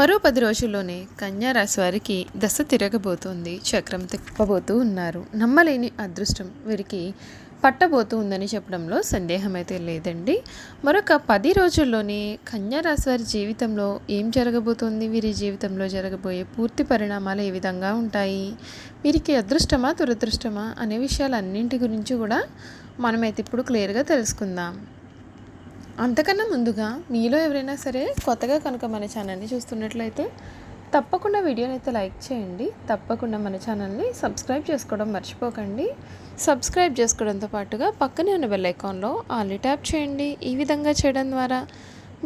మరో పది రోజుల్లోనే కన్యారాశి వారికి దశ తిరగబోతోంది. చక్రం తిప్పబోతూ ఉన్నారు. నమ్మలేని అదృష్టం వీరికి పట్టబోతూ ఉందని చెప్పడంలో సందేహం అయితే లేదండి. మరొక పది రోజుల్లోనే కన్యారాశి వారి జీవితంలో ఏం జరగబోతోంది? వీరి జీవితంలో జరగబోయే పూర్తి పరిణామాలు ఏ విధంగా ఉంటాయి? వీరికి అదృష్టమా దురదృష్టమా అనే విషయాలన్నింటి గురించి కూడా మనమైతే ఇప్పుడు క్లియర్గా తెలుసుకుందాం. అంతకన్నా ముందుగా మీలో ఎవరైనా సరే కొత్తగా కనుక మన ఛానల్ని చూస్తున్నట్లయితే తప్పకుండా వీడియోని అయితే లైక్ చేయండి. తప్పకుండా మన ఛానల్ని సబ్స్క్రైబ్ చేసుకోవడం మర్చిపోకండి. సబ్స్క్రైబ్ చేసుకోవడంతో పాటుగా పక్కనే ఉన్న బెల్ ఐకాన్లో ఆల్రెడీ ట్యాప్ చేయండి. ఈ విధంగా చేయడం ద్వారా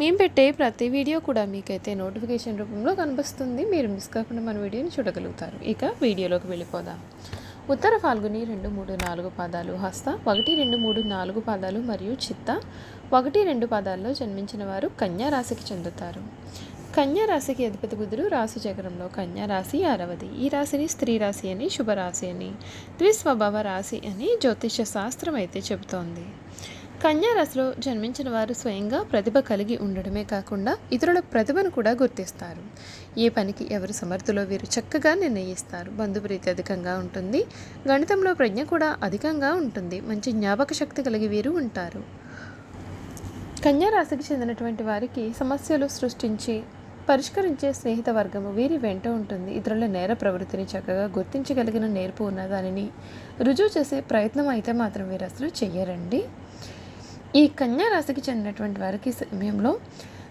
మేము పెట్టే ప్రతి వీడియో కూడా మీకైతే నోటిఫికేషన్ రూపంలో కనిపిస్తుంది మీరు మిస్ కాకుండా మన వీడియోని చూడగలుగుతారు. ఇక వీడియోలోకి వెళ్ళిపోదాం. ఉత్తర ఫాల్గుని రెండు మూడు నాలుగు పాదాలు హస్త ఒకటి రెండు మూడు నాలుగు పాదాలు మరియు చిత్త ఒకటి రెండు పాదాల్లో జన్మించిన వారు కన్యా రాశికి చెందుతారు. కన్యా రాశికి అధిపతి బుధుడు రాశి చక్రంలో కన్యా రాశి ఆరవది. ఈ రాశిని స్త్రీ రాశి అని శుభరాశి అని ద్విస్వభావ రాశి అని జ్యోతిష శాస్త్రం అయితే చెబుతోంది. కన్యారాశిలో జన్మించిన వారు స్వయంగా ప్రతిభ కలిగి ఉండడమే కాకుండా ఇతరుల ప్రతిభను కూడా గుర్తిస్తారు. ఏ పనికి ఎవరు సమర్థులో వీరు చక్కగా నిర్ణయిస్తారు. బంధుప్రీతి అధికంగా ఉంటుంది. గణితంలో ప్రజ్ఞ కూడా అధికంగా ఉంటుంది. మంచి జ్ఞాపక శక్తి కలిగి వీరు ఉంటారు. కన్యారాశికి చెందినటువంటి వారికి సమస్యలు సృష్టించి పరిష్కరించే స్నేహిత వర్గము వీరి వెంట ఉంటుంది. ఇతరుల నేర ప్రవృత్తిని చక్కగా గుర్తించగలిగిన నేర్పు ఉన్న దానిని రుజువు చేసే ప్రయత్నం అయితే మాత్రం వీరు అసలు చెయ్యరండి. ఈ కన్యా రాశికి చెందినటువంటి వారికి సమయంలో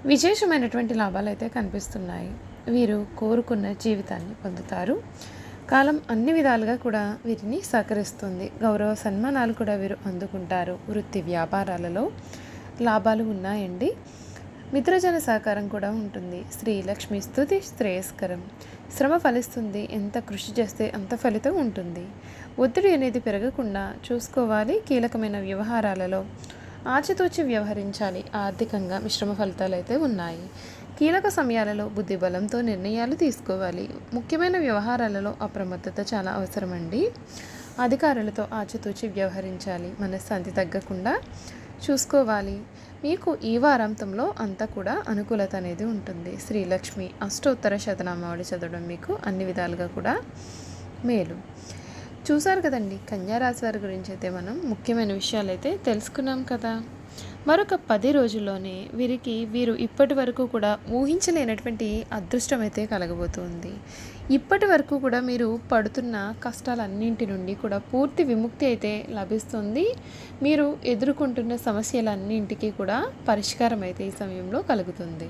విశేషమైనటువంటి లాభాలు అయితే కనిపిస్తున్నాయి. వీరు కోరుకున్న జీవితాన్ని పొందుతారు. కాలం అన్ని విధాలుగా కూడా వీరిని సహకరిస్తుంది. గౌరవ సన్మానాలు కూడా వీరు అందుకుంటారు. వృత్తి వ్యాపారాలలో లాభాలు ఉన్నాయండి. మిత్రజన సహకారం కూడా ఉంటుంది. శ్రీ లక్ష్మి స్థుతి శ్రేయస్కరం. శ్రమ ఫలిస్తుంది. ఎంత కృషి చేస్తే అంత ఫలితం ఉంటుంది. ఒత్తిడి అనేది పెరగకుండా చూసుకోవాలి. కీలకమైన వ్యవహారాలలో ఆచితూచి వ్యవహరించాలి. ఆర్థికంగా మిశ్రమ ఫలితాలు అయితే ఉన్నాయి. కీలక సమయాలలో బుద్ధి బలంతో నిర్ణయాలు తీసుకోవాలి. ముఖ్యమైన వ్యవహారాలలో అప్రమత్తత చాలా అవసరమండి. అధికారులతో ఆచితూచి వ్యవహరించాలి. మనశ్శాంతి తగ్గకుండా చూసుకోవాలి. మీకు ఈ వారాంతంలో అంతా కూడా అనుకూలత అనేది ఉంటుంది. శ్రీలక్ష్మి అష్టోత్తర శతనామావళి చదవడం మీకు అన్ని విధాలుగా కూడా మేలు. చూసారు కదండి కన్యారాశి వారి గురించి అయితే మనం ముఖ్యమైన విషయాలు అయితే తెలుసుకున్నాం కదా. మరొక పది రోజుల్లోనే వీరికి వీరు ఇప్పటి వరకు కూడా ఊహించలేనటువంటి అదృష్టం అయితే కలగబోతుంది. ఇప్పటి వరకు కూడా మీరు పడుతున్న కష్టాలన్నింటి నుండి కూడా పూర్తి విముక్తి అయితే లభిస్తుంది. మీరు ఎదుర్కొంటున్న సమస్యలన్నింటికి కూడా పరిష్కారం అయితే ఈ సమయంలో కలుగుతుంది.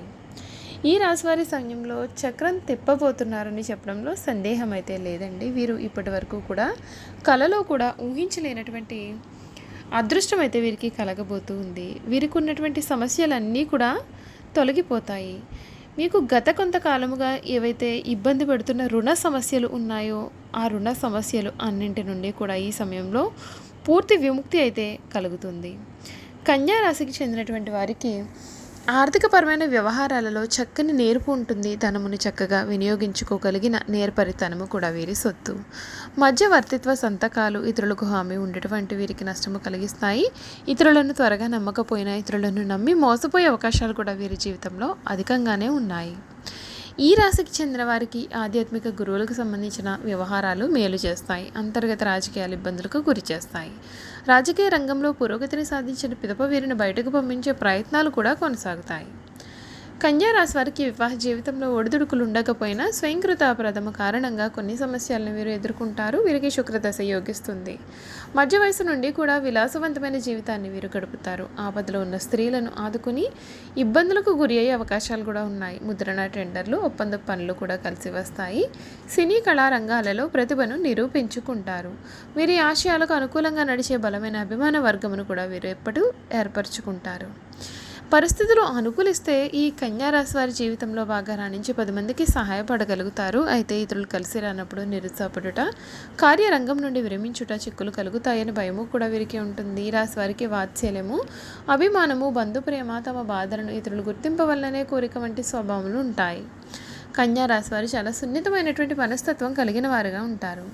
ఈ రాశివారి సమయంలో చక్రం తిప్పబోతున్నారని చెప్పడంలో సందేహం అయితే లేదండి. వీరు ఇప్పటి వరకు కూడా కలలో కూడా ఊహించలేనటువంటి అదృష్టం అయితే వీరికి కలగబోతూ ఉంది. వీరికి ఉన్నటువంటి సమస్యలన్నీ కూడా తొలగిపోతాయి. మీకు గత కొంతకాలముగా ఏవైతే ఇబ్బంది పడుతున్న రుణ సమస్యలు ఉన్నాయో ఆ రుణ సమస్యలు అన్నింటి నుండి కూడా ఈ సమయంలో పూర్తి విముక్తి అయితే కలుగుతుంది. కన్యా రాశికి చెందినటువంటి వారికి ఆర్థికపరమైన వ్యవహారాలలో చక్కని నేర్పు ఉంటుంది. ధనముని చక్కగా వినియోగించుకోగలిగిన నేర్పరితనము కూడా వీరి సొత్తు. మధ్యవర్తిత్వ సంతకాలు ఇతరులకు హామీ ఉండేటువంటి వీరికి నష్టము కలిగిస్తాయి. ఇతరులను త్వరగా నమ్మకపోయినా ఇతరులను నమ్మి మోసపోయే అవకాశాలు కూడా వీరి జీవితంలో అధికంగానే ఉన్నాయి. ఈ రాశికి చెందిన వారికి ఆధ్యాత్మిక గురువులకు సంబంధించిన వ్యవహారాలు మేలు చేస్తాయి. అంతర్గత రాజకీయాల ఇబ్బందులకు గురి చేస్తాయి. రాజకీయ రంగంలో పురోగతిని సాధించిన పిదప వీరిని బయటకు పంపించే ప్రయత్నాలు కూడా కొనసాగుతాయి. కన్యారాశి వారికి వివాహ జీవితంలో ఒడిదుడుకులు ఉండకపోయినా స్వయంకృత ప్రథమ కారణంగా కొన్ని సమస్యలను వీరు ఎదుర్కొంటారు. వీరికి శుక్రదశ యోగిస్తుంది. మధ్య వయసు నుండి కూడా విలాసవంతమైన జీవితాన్ని వీరు గడుపుతారు. ఆపదలో ఉన్న స్త్రీలను ఆదుకుని ఇబ్బందులకు గురి అయ్యే అవకాశాలు కూడా ఉన్నాయి. ముద్రణ టెండర్లు ఒప్పంద పనులు కూడా కలిసి వస్తాయి. సినీ కళారంగాలలో ప్రతిభను నిరూపించుకుంటారు. వీరి ఆశయాలకు అనుకూలంగా నడిచే బలమైన అభిమాన వర్గమును కూడా వీరు ఎప్పుడూ ఏర్పరచుకుంటారు. పరిస్థితులు అనుకూలిస్తే ఈ కన్యారాశి వారి జీవితంలో బాగా రాణించి పది మందికి సహాయపడగలుగుతారు. అయితే ఇతరులు కలిసి రానప్పుడు నిరుత్సాహపడుట కార్యరంగం నుండి విరమించుట చిక్కులు కలుగుతాయని భయము కూడా వీరికి ఉంటుంది. రాశి వారికి వాత్సల్యము అభిమానము బంధు ప్రేమ తమ బాధలను ఇతరులు గుర్తింపవల్లనే కోరిక వంటి స్వభావములు ఉంటాయి. కన్యా రాశి వారు చాలా సున్నితమైనటువంటి మనస్తత్వం కలిగిన వారుగా ఉంటారు.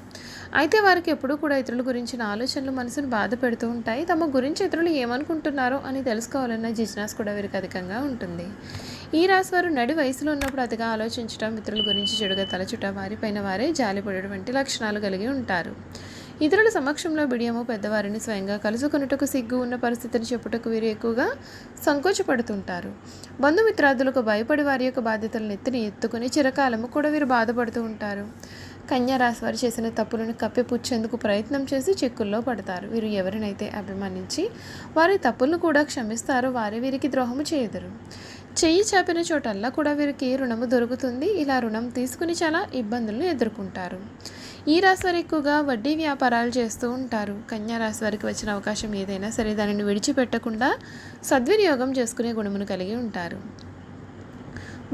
అయితే వారికి ఎప్పుడూ కూడా ఇతరుల గురించిన ఆలోచనలు మనసును బాధ పెడుతూ ఉంటాయి. తమ గురించి ఇతరులు ఏమనుకుంటున్నారో అని తెలుసుకోవాలన్న జిజ్నాస్ కూడా వీరికి అధికంగా ఉంటుంది. ఈ రాశి వారు నడి వయసులో ఉన్నప్పుడు అతిగా ఆలోచించటం మిత్రుల గురించి చెడుగా తలచుట వారిపైన వారే జాలిపడడం వంటి లక్షణాలు కలిగి ఉంటారు. ఇతరుల సమక్షంలో బిడియము పెద్దవారిని స్వయంగా కలుసుకొనుటకు సిగ్గు ఉన్న పరిస్థితిని చెప్పుటకు వీరు ఎక్కువగా సంకోచపడుతుంటారు. బంధుమిత్రాదులకు భయపడి వారి యొక్క బాధ్యతలను ఎత్తిని ఎత్తుకుని చిరకాలము కూడా వీరు బాధపడుతూ ఉంటారు. కన్యా రాశి వారు చేసిన తప్పులను కప్పిపుచ్చేందుకు ప్రయత్నం చేసి చిక్కుల్లో పడతారు. వీరు ఎవరినైతే అభిమానించి వారి తప్పులను కూడా క్షమిస్తారో వారి వీరికి ద్రోహము చేయదురు. చెయ్యి చాపిన చోటల్లా కూడా వీరికి రుణము దొరుకుతుంది. ఇలా రుణం తీసుకుని చాలా ఇబ్బందులను ఎదుర్కొంటారు. ఈ రాశి వారు ఎక్కువగా వడ్డీ వ్యాపారాలు చేస్తూ ఉంటారు. కన్యా రాశి వారికి వచ్చిన అవకాశం ఏదైనా సరే దానిని విడిచిపెట్టకుండా సద్వినియోగం చేసుకునే గుణమును కలిగి ఉంటారు.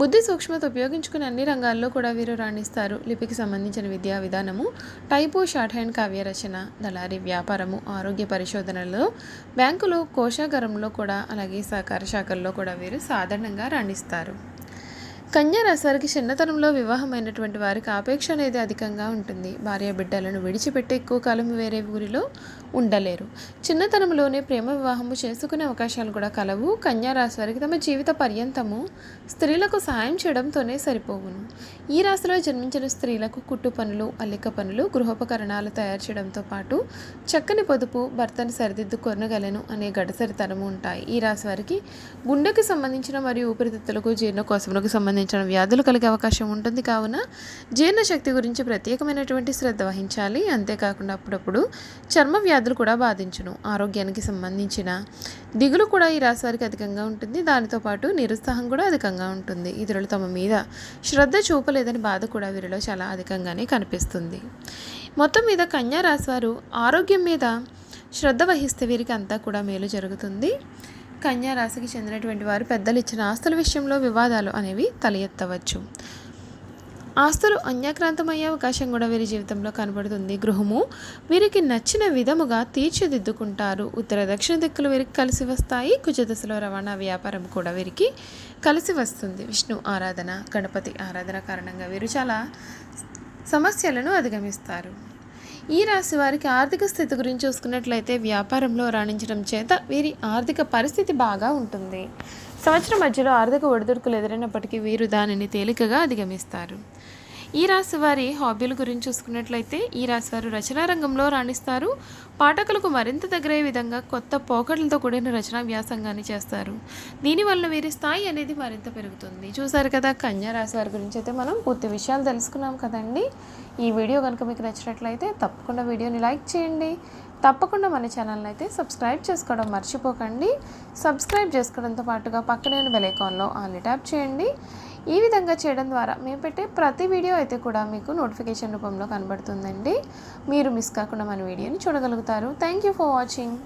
బుద్ధి సూక్ష్మత ఉపయోగించుకుని అన్ని రంగాల్లో కూడా వీరు రాణిస్తారు. లిపికి సంబంధించిన విద్యా విధానము టైపు షార్ట్ హ్యాండ్ కావ్య రచన దళారీ వ్యాపారము ఆరోగ్య పరిశోధనలో బ్యాంకులు కోశాగారంలో కూడా అలాగే సహకార శాఖల్లో కూడా వీరు సాధారణంగా రాణిస్తారు. కన్యా చిన్నతనంలో వివాహమైనటువంటి వారికి ఆపేక్ష అనేది అధికంగా ఉంటుంది. భార్య బిడ్డలను విడిచిపెట్టి ఎక్కువ కాలం వేరే ఊరిలో ఉండలేరు. చిన్నతనంలోనే ప్రేమ వివాహము చేసుకునే అవకాశాలు కూడా కలవు. కన్యా రాశి వారికి తమ జీవిత పర్యంతము స్త్రీలకు సాయం చేయడంతోనే సరిపోవును. ఈ రాశిలో జన్మించిన స్త్రీలకు కుట్టు పనులు అల్లిక పనులు గృహోపకరణాలు తయారు చేయడంతో పాటు చక్కని పొదుపు భర్తను సరిదిద్దు కొనగలను అనే గడసరితనము ఉంటాయి. ఈ రాశి వారికి గుండెకి సంబంధించిన మరియు ఊపిరితిత్తులకు జీర్ణకోశములకు సంబంధించిన వ్యాధులు కలిగే అవకాశం ఉంటుంది. కావున జీర్ణశక్తి గురించి ప్రత్యేకమైనటువంటి శ్రద్ధ వహించాలి. అంతేకాకుండా అప్పుడప్పుడు చర్మ వ్యాధులు కూడా బాధించును. ఆరోగ్యానికి సంబంధించిన దిగులు కూడా ఈ రాశి వారికి అధికంగా ఉంటుంది. దానితో పాటు నిరుత్సాహం కూడా అధికంగా ఉంటుంది. ఇతరులు తమ మీద శ్రద్ధ చూపలేదని బాధ కూడా వీరిలో చాలా అధికంగానే కనిపిస్తుంది. మొత్తం మీద కన్యా రాశి వారు ఆరోగ్యం మీద శ్రద్ధ వహిస్తే వీరికి అంతా కూడా మేలు జరుగుతుంది. కన్యా రాశికి చెందినటువంటి వారు పెద్దలు ఇచ్చిన ఆస్తుల విషయంలో వివాదాలు అనేవి తల ఎత్తవచ్చు ఆస్తులు అన్యాక్రాంతమయ్యే అవకాశం కూడా వీరి జీవితంలో కనబడుతుంది. గృహము వీరికి నచ్చిన విధముగా తీర్చిదిద్దుకుంటారు. ఉత్తర దక్షిణ దిక్కులు వీరికి కలిసి వస్తాయి. కుజదశలో రవాణా వ్యాపారం కూడా వీరికి కలిసి వస్తుంది. విష్ణు ఆరాధన గణపతి ఆరాధన కారణంగా వీరు చాలా సమస్యలను అధిగమిస్తారు. ఈ రాశి వారికి ఆర్థిక స్థితి గురించి చూసుకున్నట్లయితే వ్యాపారంలో రాణించడం చేత వీరి ఆర్థిక పరిస్థితి బాగా ఉంటుంది. సంవత్సరం మధ్యలో ఆర్థిక ఒడిదుడుకులు ఎదురైనప్పటికీ వీరు దానిని తేలికగా అధిగమిస్తారు. ఈ రాశి వారి హాబీల గురించి చూసుకున్నట్లయితే ఈ రాశి వారు రచనా రంగంలో రాణిస్తారు. పాఠకులకు మరింత దగ్గరయ్యే విధంగా కొత్త పోకట్లతో కూడిన రచనా వ్యాసంగాన్ని చేస్తారు. దీనివల్ల వీరి స్థాయి అనేది మరింత పెరుగుతుంది. చూసారు కదా కన్యా రాశి వారి గురించి అయితే మనం పూర్తి విషయాలు తెలుసుకున్నాం కదండి. ఈ వీడియో కనుక మీకు నచ్చినట్లయితే తప్పకుండా వీడియోని లైక్ చేయండి. తప్పకుండా మన ఛానల్ని అయితే సబ్స్క్రైబ్ చేసుకోవడం మర్చిపోకండి. సబ్స్క్రైబ్ చేసుకోవడంతో పాటుగా పక్కనే ఉన్న బెల్ ట్యాప్ చేయండి. ఈ విధంగా చేయడం ద్వారా మేము పెట్టే ప్రతి వీడియో అయితే కూడా మీకు నోటిఫికేషన్ రూపంలో కనబడుతుందండి. మీరు మిస్ కాకుండా మన వీడియోని చూడగలుగుతారు. Thank you for watching.